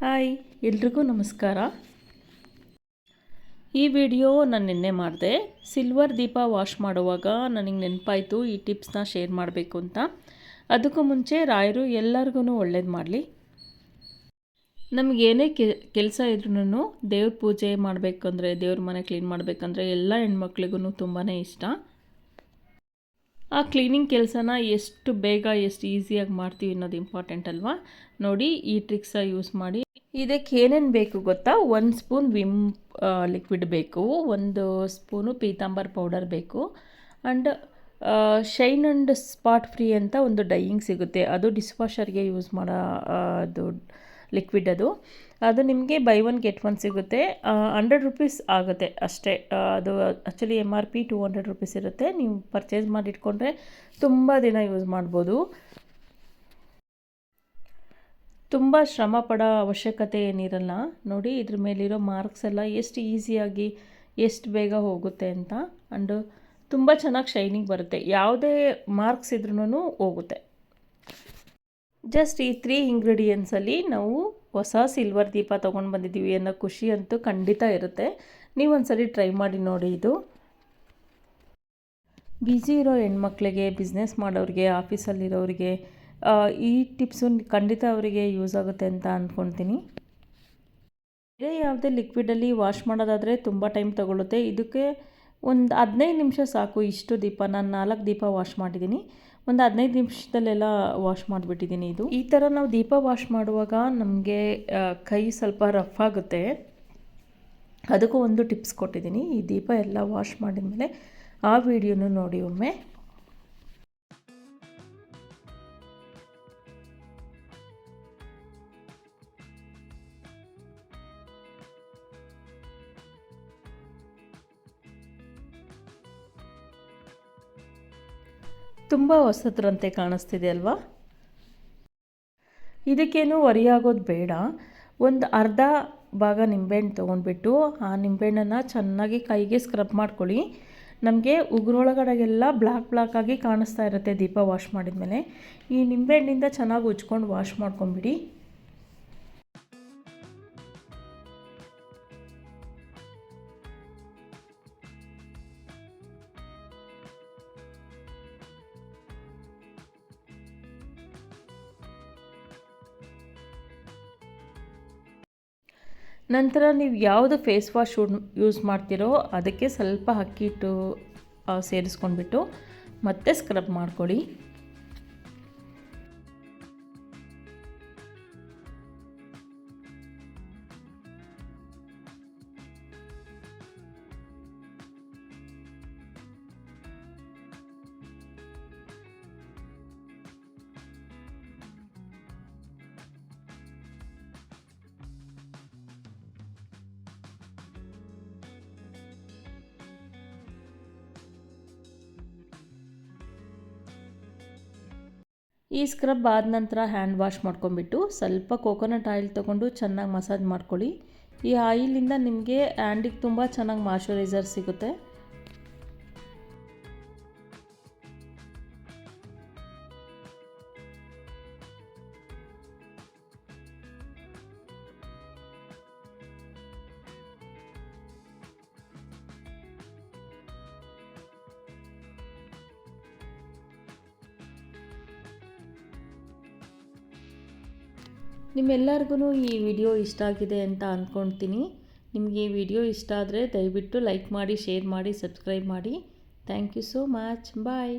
Hi, ಎಲ್ರಿಗೂ ನಮಸ್ಕಾರ. ಈ ವಿಡಿಯೋ ನಾನು ನಿನ್ನೆ ಮಾಡಿದೆ. ಸಿಲ್ವರ್ ದೀಪ ವಾಶ್ ಮಾಡುವಾಗ ನನಗೆ ನೆನಪಾಯಿತು ಈ ಟಿಪ್ಸ್ನ ಶೇರ್ ಮಾಡಬೇಕು ಅಂತ. ಅದಕ್ಕೂ ಮುಂಚೆ ರಾಯರು ಎಲ್ಲರಿಗೂ ಒಳ್ಳೇದು ಮಾಡಲಿ. ನಮಗೇನೇ ಕೆಲಸ ಇದ್ರೂ ದೇವ್ರ ಪೂಜೆ ಮಾಡಬೇಕಂದ್ರೆ, ದೇವ್ರ ಮನೆ ಕ್ಲೀನ್ ಮಾಡಬೇಕಂದ್ರೆ ಎಲ್ಲ ಹೆಣ್ಮಕ್ಳಿಗೂ ತುಂಬಾ ಇಷ್ಟ. ಆ ಕ್ಲೀನಿಂಗ್ ಕೆಲಸನ ಎಷ್ಟು ಬೇಗ, ಎಷ್ಟು ಈಸಿಯಾಗಿ ಮಾಡ್ತೀವಿ ಅನ್ನೋದು ಇಂಪಾರ್ಟೆಂಟ್ ಅಲ್ವಾ? ನೋಡಿ ಈ ಟ್ರಿಕ್ಸ ಯೂಸ್ ಮಾಡಿ. ಇದಕ್ಕೆ ಏನೇನು ಬೇಕು ಗೊತ್ತಾ? ಒಂದು ಸ್ಪೂನ್ ವಿಮ್ ಲಿಕ್ವಿಡ್ ಬೇಕು, ಒಂದು ಸ್ಪೂನು ಪೀತಾಂಬರ್ ಪೌಡರ್ ಬೇಕು and shine and spot free ಅಂತ ಒಂದು ಡೈಯಿಂಗ್ ಸಿಗುತ್ತೆ. ಅದು ಡಿಸ್ ವಾಷರ್ಗೆ ಯೂಸ್ ಮಾಡೋ ಅದು ಲಿಕ್ವಿಡ್ ಅದು. ಅದು ನಿಮಗೆ ಬೈ ಒನ್ ಗೆಟ್ ಒನ್ ಸಿಗುತ್ತೆ. ಹಂಡ್ರೆಡ್ ರುಪೀಸ್ ಆಗುತ್ತೆ ಅಷ್ಟೇ. ಅದು actually M R P two hundred rupees ಇರುತ್ತೆ. ನೀವು ಪರ್ಚೇಸ್ ಮಾಡಿಟ್ಕೊಂಡ್ರೆ ತುಂಬ ದಿನ ಯೂಸ್ ಮಾಡ್ಬೋದು. ತುಂಬ ಶ್ರಮ ಪಡೋ ಅವಶ್ಯಕತೆ ಏನಿರಲ್ಲ, ನೋಡಿ ಇದ್ರ ಮೇಲಿರೋ ಮಾರ್ಕ್ಸ್ ಎಲ್ಲ ಎಷ್ಟು ಈಸಿಯಾಗಿ ಎಷ್ಟು ಬೇಗ ಹೋಗುತ್ತೆ ಅಂತ. ಆ್ಯಂಡ್ ತುಂಬ ಚೆನ್ನಾಗಿ ಶೈನಿಂಗ್ ಬರುತ್ತೆ. ಯಾವುದೇ ಮಾರ್ಕ್ಸ್ ಇದ್ರೂ ಹೋಗುತ್ತೆ. ಜಸ್ಟ್ ಈ ತ್ರೀ ಇಂಗ್ರೀಡಿಯೆಂಟ್ಸಲ್ಲಿ ನಾವು ಹೊಸ ಸಿಲ್ವರ್ ದೀಪ ತೊಗೊಂಡು ಬಂದಿದ್ದೀವಿ ಅನ್ನೋ ಖುಷಿ ಅಂತೂ ಖಂಡಿತ ಇರುತ್ತೆ. ನೀವು ಒಂದ್ಸರಿ ಟ್ರೈ ಮಾಡಿ ನೋಡಿ ಇದು. ಬ್ಯುಸಿ ಇರೋ ಹೆಣ್ಮಕ್ಳಿಗೆ ಬಿಸ್ನೆಸ್ ಮಾಡೋರಿಗೆ ಆಫೀಸಲ್ಲಿರೋರಿಗೆ ಈ ಟಿಪ್ಸು ಖಂಡಿತ ಅವರಿಗೆ ಯೂಸ್ ಆಗುತ್ತೆ ಅಂತ ಅಂದ್ಕೊಳ್ತೀನಿ ಬೇರೆ ಯಾವುದೇ ಲಿಕ್ವಿಡಲ್ಲಿ ವಾಶ್ ಮಾಡೋದಾದರೆ ತುಂಬ ಟೈಮ್ ತೊಗೊಳುತ್ತೆ. ಇದಕ್ಕೆ ಒಂದು ಹದಿನೈದು ನಿಮಿಷ ಸಾಕು. ಇಷ್ಟು ದೀಪ, ನಾನು ನಾಲ್ಕು ದೀಪ ವಾಶ್ ಮಾಡಿದ್ದೀನಿ ಒಂದು ಹದಿನೈದು ನಿಮಿಷದಲ್ಲೆಲ್ಲ ವಾಶ್ ಮಾಡಿಬಿಟ್ಟಿದ್ದೀನಿ ಇದು. ಈ ಥರ ನಾವು ದೀಪ ವಾಶ್ ಮಾಡುವಾಗ ನಮಗೆ ಕೈ ಸ್ವಲ್ಪ ರಫ್ ಆಗುತ್ತೆ. ಅದಕ್ಕೂ ಒಂದು ಟಿಪ್ಸ್ ಕೊಟ್ಟಿದ್ದೀನಿ ಈ ದೀಪ ಎಲ್ಲ ವಾಶ್ ಮಾಡಿದ ಮೇಲೆ ಆ ವಿಡಿಯೋನು ನೋಡಿ ಒಮ್ಮೆ. ತುಂಬ ಹೊಸದ್ರಂತೆ ಕಾಣಿಸ್ತಿದೆ ಅಲ್ವಾ? ಇದಕ್ಕೇನು ವರಿಯಾಗೋದು ಬೇಡ. ಒಂದು ಅರ್ಧ ಭಾಗ ನಿಂಬೆಹಣ್ಣು ತೊಗೊಂಡ್ಬಿಟ್ಟು ಆ ನಿಂಬೆಹಣ್ಣನ್ನು ಚೆನ್ನಾಗಿ ಕೈಗೆ ಸ್ಕ್ರಬ್ ಮಾಡ್ಕೊಳ್ಳಿ. ನಮಗೆ ಉಗುರೊಳಗಡೆಗೆಲ್ಲ ಬ್ಲ್ಯಾಕ್ ಬ್ಲ್ಯಾಕ್ ಆಗಿ ಕಾಣಿಸ್ತಾ ಇರುತ್ತೆ ದೀಪ ವಾಶ್ ಮಾಡಿದ ಮೇಲೆ ಈ ನಿಂಬೆಹಣ್ಣಿಂದ ಚೆನ್ನಾಗಿ ಉಜ್ಕೊಂಡು ವಾಶ್ ಮಾಡ್ಕೊಂಬಿಡಿ. ನಂತರ ನೀವು ಯಾವುದು ಫೇಸ್ ವಾಶ್ ಯೂಸ್ ಮಾಡ್ತೀರೋ ಅದಕ್ಕೆ ಸ್ವಲ್ಪ ಅಕ್ಕಿ ಹಿಟ್ಟು ಸೇರಿಸ್ಕೊಂಡ್ಬಿಟ್ಟು ಮತ್ತೆ ಸ್ಕ್ರಬ್ ಮಾಡ್ಕೊಳ್ಳಿ. ಈ ಸ್ಕ್ರಬ್ ಆದ ನಂತರ ಹ್ಯಾಂಡ್ ವಾಶ್ ಮಾಡ್ಕೊಂಬಿಟ್ಟು ಸ್ವಲ್ಪ ಕೋಕೋನಟ್ ಆಯಿಲ್ ತೊಗೊಂಡು ಚೆನ್ನಾಗಿ ಮಸಾಜ್ ಮಾಡ್ಕೊಳ್ಳಿ. ಈ ಆಯಿಲಿಂದ ನಿಮಗೆ ಹ್ಯಾಂಡಿಗೆ ತುಂಬ ಚೆನ್ನಾಗಿ ಮಾಶ್ಚರೈಸರ್ ಸಿಗುತ್ತೆ. ನಿಮ್ಮೆಲ್ಲರಿಗೂ ಈ ವಿಡಿಯೋ ಇಷ್ಟ ಆಗಿದೆ ಅಂತ ಅಂದ್ಕೊಳ್ತೀನಿ ನಿಮಗೆ ಈ ವಿಡಿಯೋ ಇಷ್ಟ ಆದರೆ ದಯವಿಟ್ಟು ಲೈಕ್ ಮಾಡಿ, ಶೇರ್ ಮಾಡಿ, ಸಬ್ಸ್ಕ್ರೈಬ್ ಮಾಡಿ. Thank you so much. Bye.